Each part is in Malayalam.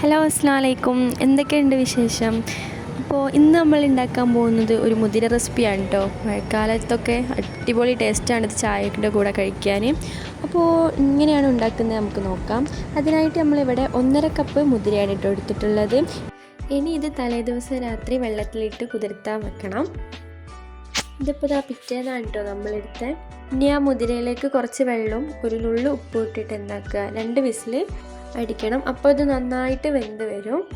ഹലോ അസ്ലാം വലൈക്കും എന്തൊക്കെയുണ്ട് വിശേഷം? അപ്പോൾ ഇന്ന് നമ്മൾ ഉണ്ടാക്കാൻ പോകുന്നത് ഒരു മുതിര റെസിപ്പിയാണ് കേട്ടോ മഴക്കാലത്തൊക്കെ അടിപൊളി ടേസ്റ്റാണ് ഇത് ചായയുടെ കൂടെ കഴിക്കാൻ. അപ്പോൾ ഇങ്ങനെയാണ് ഉണ്ടാക്കുന്നത് നമുക്ക് നോക്കാം. അതിനായിട്ട് നമ്മളിവിടെ ഒന്നര കപ്പ് മുതിരയാണ് കേട്ടോ എടുത്തിട്ടുള്ളത്. ഇനി ഇത് തലേദിവസം രാത്രി വെള്ളത്തിലിട്ട് കുതിർത്താൻ വെക്കണം. ഇതിപ്പോൾ ഇതാ പിറ്റേന്നാണ് കേട്ടോ നമ്മളെടുത്ത്. ഇനി ആ മുതിരയിലേക്ക് കുറച്ച് വെള്ളവും ഒരു നുള്ളു ഉപ്പ് ഇട്ടിട്ട് എന്താക്കുക? രണ്ട് വിസിൽ അടിക്കണം. അപ്പോൾ ഇത് നന്നായിട്ട് വെന്ത് വരും.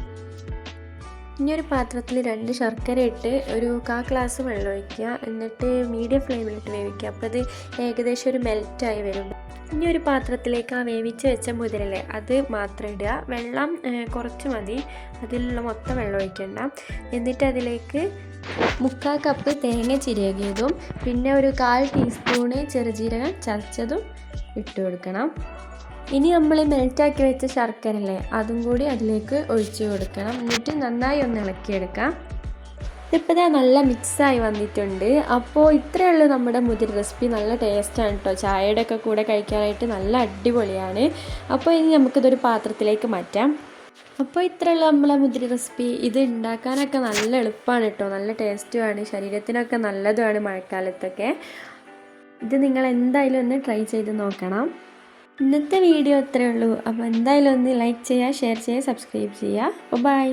ഇനി ഒരു പാത്രത്തിൽ രണ്ട് ശർക്കര ഇട്ട് ഒരു കാ ഗ്ലാസ് വെള്ളം ഒഴിക്കുക. എന്നിട്ട് മീഡിയം ഫ്ലെയിമിലിട്ട് വേവിക്കുക. അപ്പോൾ അത് ഏകദേശം ഒരു മെൽറ്റായി വരും. ഇനി ഒരു പാത്രത്തിലേക്ക് ആ വേവിച്ച് വെച്ച മുതിരൽ അത് മാത്രം ഇടുക. വെള്ളം കുറച്ച് മതി. അതിലുള്ള മൊത്തം വെള്ളം ഒഴിക്കണ്ട. എന്നിട്ട് അതിലേക്ക് മുക്കാൽ കപ്പ് തേങ്ങ ചിരകിയതും പിന്നെ ഒരു കാൽ ടീസ്പൂണ് ചെറുജീരകം ചതച്ചതും ഇട്ട് കൊടുക്കണം. ഇനി നമ്മൾ മെൽറ്റാക്കി വെച്ച ശർക്കര അല്ലേ അതും കൂടി അതിലേക്ക് ഒഴിച്ചു കൊടുക്കണം. എന്നിട്ട് നന്നായി ഒന്ന് ഇളക്കിയെടുക്കാം. ഇപ്പോൾ ഞാൻ നല്ല മിക്സായി വന്നിട്ടുണ്ട്. അപ്പോൾ ഇത്രയേ ഉള്ളൂ നമ്മുടെ മുതിര റെസിപ്പി നല്ല ടേസ്റ്റാണ് കേട്ടോ ചായയുടെ ഒക്കെ കൂടെ കഴിക്കാനായിട്ട് നല്ല അടിപൊളിയാണ്. അപ്പോൾ ഇനി നമുക്കിതൊരു പാത്രത്തിലേക്ക് മാറ്റാം. അപ്പോൾ ഇത്രയുള്ള നമ്മളെ മുതിരി റെസിപ്പി ഇത് ഉണ്ടാക്കാനൊക്കെ നല്ല എളുപ്പമാണ് കേട്ടോ നല്ല ടേസ്റ്റുമാണ് ശരീരത്തിനൊക്കെ നല്ലതുമാണ് മഴക്കാലത്തൊക്കെ. ഇത് നിങ്ങൾ എന്തായാലും ഒന്ന് ട്രൈ ചെയ്ത് നോക്കണം. ഇന്നത്തെ വീഡിയോ ഇത്രയേ ഉള്ളൂ. അപ്പോൾ എന്തായാലും ഒന്ന് ലൈക്ക് ചെയ്യുക ഷെയർ ചെയ്യുക സബ്സ്ക്രൈബ് ചെയ്യുക. അപ്പോൾ ബൈ